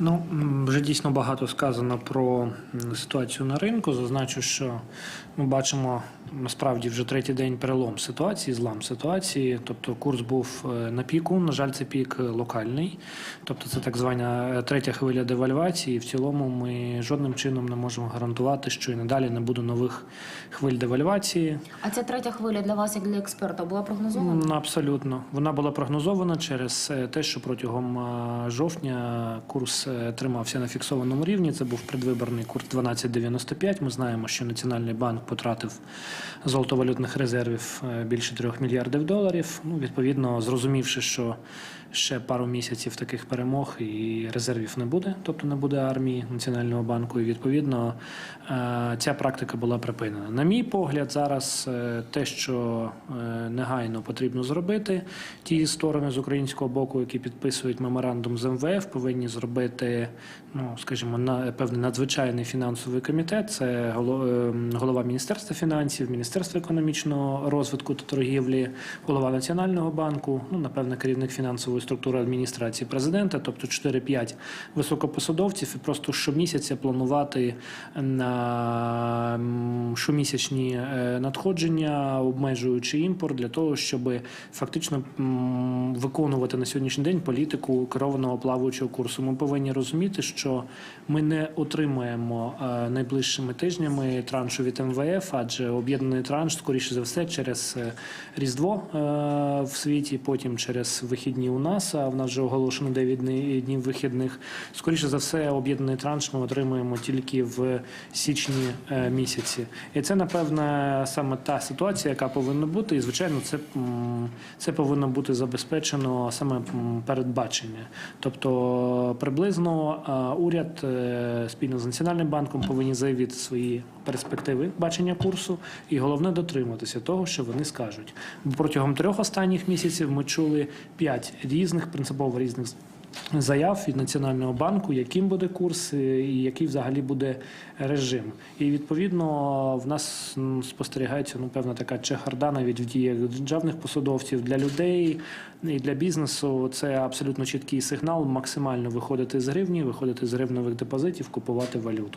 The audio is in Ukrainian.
Ну вже дійсно багато сказано про ситуацію на ринку. Зазначу, що ми бачимо насправді вже третій день перелом ситуації, злам ситуації. Тобто курс був е, на піку. На жаль, це пік локальний. Тобто, це так звана е, третя хвиля девальвації. В цілому ми жодним чином не можемо гарантувати, що і надалі не буде нових хвиль девальвації. А ця третя хвиля для вас, як для експерта, була прогнозована? Абсолютно. Вона була прогнозована через е, те, що протягом жовтня курс е, тримався на фіксованому рівні. Це був предвиборний курс 12,95. Ми знаємо, що Національний банк потратив золотовалютних резервів е, більше 3 мільярдів доларів. Ну, відповідно, зрозумівши, що ще пару місяців таких перемог і резервів не буде, тобто не буде армії Національного банку. І відповідно е, ця практика була припинена. На мій погляд, зараз те, що негайно потрібно зробити, ті сторони з українського боку, які підписують меморандум з МВФ, повинні зробити, ну скажімо, на певний надзвичайний фінансовий комітет. Це голо- е, голова міністерства фінансів, міністерства економічного розвитку та торгівлі, голова національного банку, ну напевне, керівник фінансової структури адміністрації президента, тобто 4-5 високопосадовців, і просто щомісяця планувати на щомісячні е, надходження, обмежуючи імпорт, для того, щоб фактично виконувати на сьогоднішній день політику керованого плаваючого курсу. Ми повинні розуміти, що ми не отримаємо е, найближчими тижнями траншу від МВФ, адже об'єднаний транш, скоріше за все, через е, Різдво е, в світі, потім через вихідні у нас. А в нас вже оголошено 9 днів вихідних. Скоріше за все, об'єднаний транш ми отримуємо тільки в січні місяці. І це напевне саме та ситуація, яка повинна бути. І звичайно, це, це повинно бути забезпечено саме передбачення. Тобто приблизно е, уряд е, спільно з національним банком повинні заявити свої перспективи бачення курсу, і головне дотриматися того, що вони скажуть. Протягом трьох останніх місяців ми чули п'ять різних принципово різних заяв від Національного банку, яким буде курс е, і який взагалі буде режим. І відповідно в нас спостерігається ну певна така чехарда навіть в діях державних посадовців для людей і для бізнесу. Це абсолютно чіткий сигнал максимально виходити з гривні, виходити з гривневих депозитів, купувати валюту.